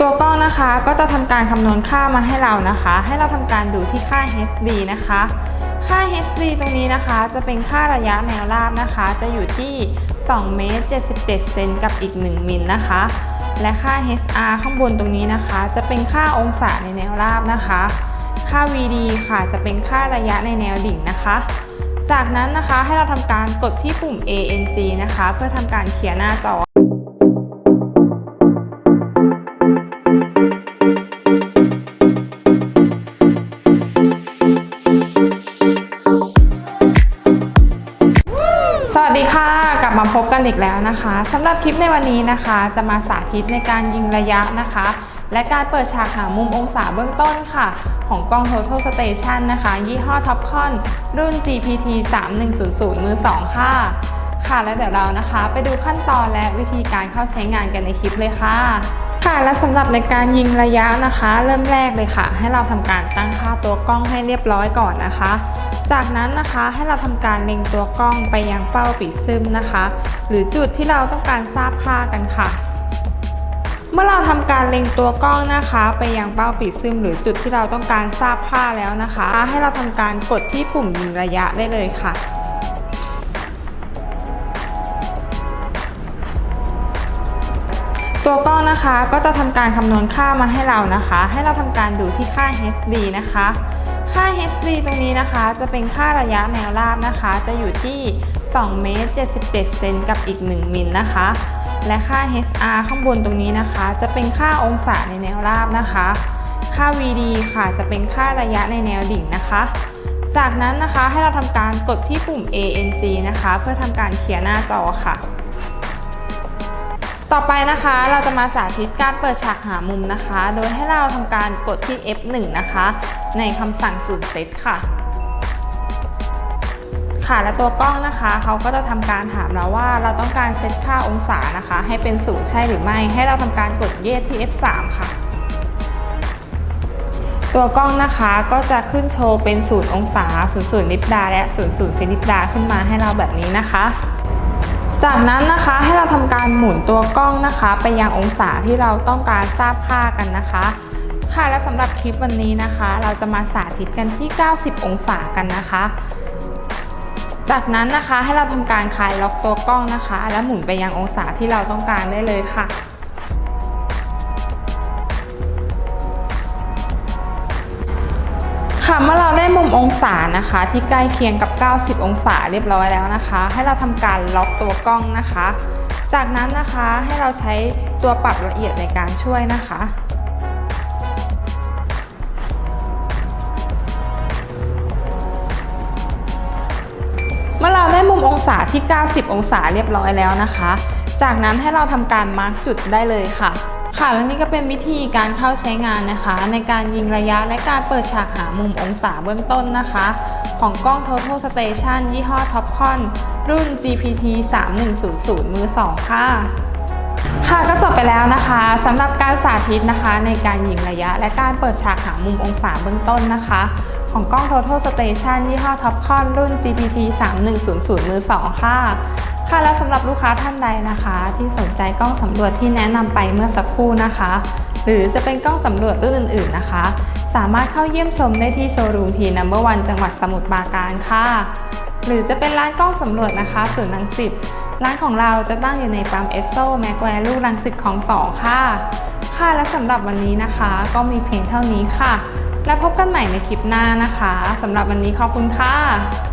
ตัวกล้องนะคะก็จะทำการคำนวณค่ามาให้เรานะคะ ให้เราทำการดูที่ค่า HD นะคะ ค่า HD ตรงนี้นะคะจะเป็นค่าระยะแนวราบนะคะ จะอยู่ที่2เมตร77เซนกับอีก 1 มิลนะคะ และค่า HR ข้างบนตรงนี้นะคะ จะเป็นค่าองศาในแนวราบนะคะ ค่า VD ค่ะจะเป็นค่าระยะในแนวดิ่งนะคะ จากนั้นนะคะให้เราทำการกดที่ปุ่ม ANG นะคะ เพื่อทำการเคลียร์หน้าจอ พบกันอีกแล้วนะคะสำหรับคลิปในวันนี้นะคะ จะมาสาธิตในการยิงระยะนะคะ และการเปิดฉากหามุมองศาเบื้องต้นค่ะ ของกล้อง Total Station นะคะ ยี่ห้อ Topcon รุ่น GPT 3100 มือ 2 ค่ะ ค่ะและเดี๋ยวเรานะคะ ไปดูขั้นตอนและวิธีการเข้าใช้งานกันในคลิปเลยค่ะ ค่ะและสำหรับในการยิงระยะนะคะ เริ่มแรกเลยค่ะ ให้เราทำการตั้งค่าตัวกล้องให้เรียบร้อยก่อนนะคะ จากนั้นนะคะให้เราทำการเล็งตัวกล้องไปยังเป้าปีซึมนะคะ หรือจุดที่เราต้องการทราบค่ากันค่ะ เมื่อเราทำการเล็งตัวกล้องนะคะ ไปยังเป้าปีซึมหรือจุดที่เราต้องการทราบค่าแล้วนะคะ ให้เราทำการกดที่ปุ่มยิงระยะได้เลยค่ะตัวกล้องนะคะก็จะทำการคำนวณค่ามาให้เรานะคะ ให้เราทำการดูที่ค่า HD นะคะ ค่า HD ตรงนี้นะคะ จะเป็นค่าระยะแนวราบนะคะ จะอยู่ที่2เมตร77เซนกับอีก 1 มิลนะคะ และค่า HR ข้างบนตรงนี้นะคะ จะเป็นค่าองศาในแนวราบนะคะ ค่า VD ค่ะจะเป็นค่าระยะในแนวดิ่งนะคะ จากนั้นนะคะให้เราทำการกดที่ปุ่ม ANG นะคะ เพื่อทำการเคลียร์หน้าจอค่ะ ต่อไปนะคะเราจะมาสาธิตการเปิดฉากหามุมนะคะ โดยให้เราทำการกดที่ F1 นะคะ ในคำสั่งศูนย์เซตค่ะ ค่ะและตัวกล้องนะคะ เขาก็จะทำการถามเราว่าเราต้องการเซตค่าองศานะคะ ให้เป็นศูนย์ใช่หรือไม่ ให้เราทำการกดเยสที่ F3 ค่ะ ตัวกล้องนะคะก็จะขึ้นโชว์เป็นศูนย์องศาศูนย์ศูนย์ลิปดาและศูนย์ศูนย์ฟิลิปดาขึ้นมาให้เราแบบนี้นะคะ จากนั้นนะคะให้เราทำการหมุนตัวกล้องนะคะ ไปยังองศาที่เราต้องการทราบค่ากันนะคะ ค่ะและสำหรับคลิปวันนี้นะคะ เราจะมาสาธิตกันที่ 90 องศากันนะคะ จากนั้นนะคะให้เราทำการคลายล็อกตัวกล้องนะคะ และหมุนไปยังองศาที่เราต้องการได้เลยค่ะ ค่ะเมื่อเราได้มุมองศานะคะ ที่ใกล้เคียงกับ 90 องศาเรียบร้อยแล้วนะคะ ให้เราทำการล็อกตัวกล้องนะคะ จากนั้นนะคะให้เราใช้ตัวปรับละเอียดในการช่วยนะคะเมื่อเราได้มุมองศาที่ 90 องศาเรียบร้อยแล้วนะคะ จากนั้นให้เราทำการมาร์กจุดได้เลยค่ะ ค่ะและนี่ก็เป็นวิธีการเข้าใช้งานนะคะ ในการยิงระยะและการเปิดฉากหามุมองศาเบื้องต้นนะคะ ของกล้อง Total Station ยี่ห้อ Topcon รุ่น GPT 3100 มือ 2 ค่ะ ค่ะก็จบไปแล้วนะคะสำหรับการสาธิตนะคะ ในการยิงระยะและการเปิดฉากหามุมองศาเบื้องต้นนะคะ ของกล้อง Total Station ยี่ห้อ Topcon รุ่น GPT 3100 มือ 2 ค่ะ ค่ะและสำหรับลูกค้าท่านใดนะคะ ที่สนใจกล้องสำรวจที่แนะนำไปเมื่อสักครู่นะคะ หรือจะเป็นกล้องสำรวจรุ่นอื่น ๆนะคะ สามารถเข้าเยี่ยมชมได้ที่โชว์รูมพีนัมเบอร์วันจังหวัดสมุทรปราการค่ะ หรือจะเป็นร้านกล้องสำรวจนะคะศูนย์รังสิตร้านของเราจะตั้งอยู่ในปั๊มเอสโซแมกแวร์ลูกรังสิตของสองค่ะค่ะและสำหรับวันนี้นะคะ ก็มีเพียงเท่านี้ค่ะ แล้วพบกันใหม่ในคลิปหน้านะคะสำหรับวันนี้ขอบคุณค่ะ